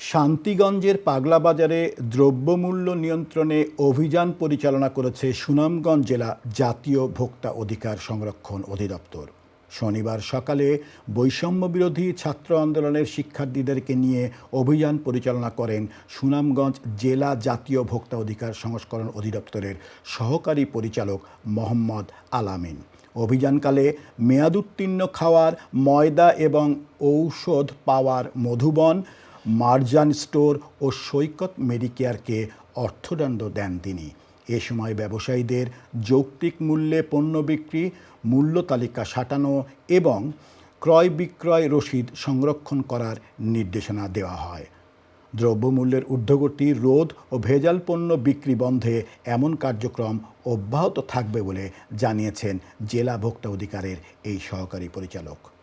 শান্তিগঞ্জের পাগলা বাজারে দ্রব্যমূল্য নিয়ন্ত্রণে অভিযান পরিচালনা করেছে সুনামগঞ্জ জেলা জাতীয় ভোক্তা অধিকার সংরক্ষণ অধিদপ্তর। শনিবার সকালে বৈষম্য বিরোধী ছাত্র আন্দোলনের শিক্ষার্থীদেরকে নিয়ে অভিযান পরিচালনা করেন সুনামগঞ্জ জেলা জাতীয় ভোক্তা অধিকার সংস্করণ অধিদপ্তরের সহকারী পরিচালক মোহাম্মদ আলামিন। অভিযানকালে মেয়াদুত্তীর্ণ খাওয়ার, ময়দা এবং ঔষধ পাওয়ার মধুবন মার্জান স্টোর ও সৈকত মেডিকেয়ারকে অর্থদণ্ড দেন তিনি। এ সময় ব্যবসায়ীদের যৌক্তিক মূল্যে পণ্য বিক্রি, মূল্য তালিকা সাটানো এবং ক্রয় বিক্রয় রসিদ সংরক্ষণ করার নির্দেশনা দেওয়া হয়। দ্রব্যমূল্যের ঊর্ধ্বগতি, রোধ ও ভেজাল পণ্য বিক্রি বন্ধে এমন কার্যক্রম অব্যাহত থাকবে বলে জানিয়েছেন জেলা ভোক্তা অধিকারের এই সহকারী পরিচালক।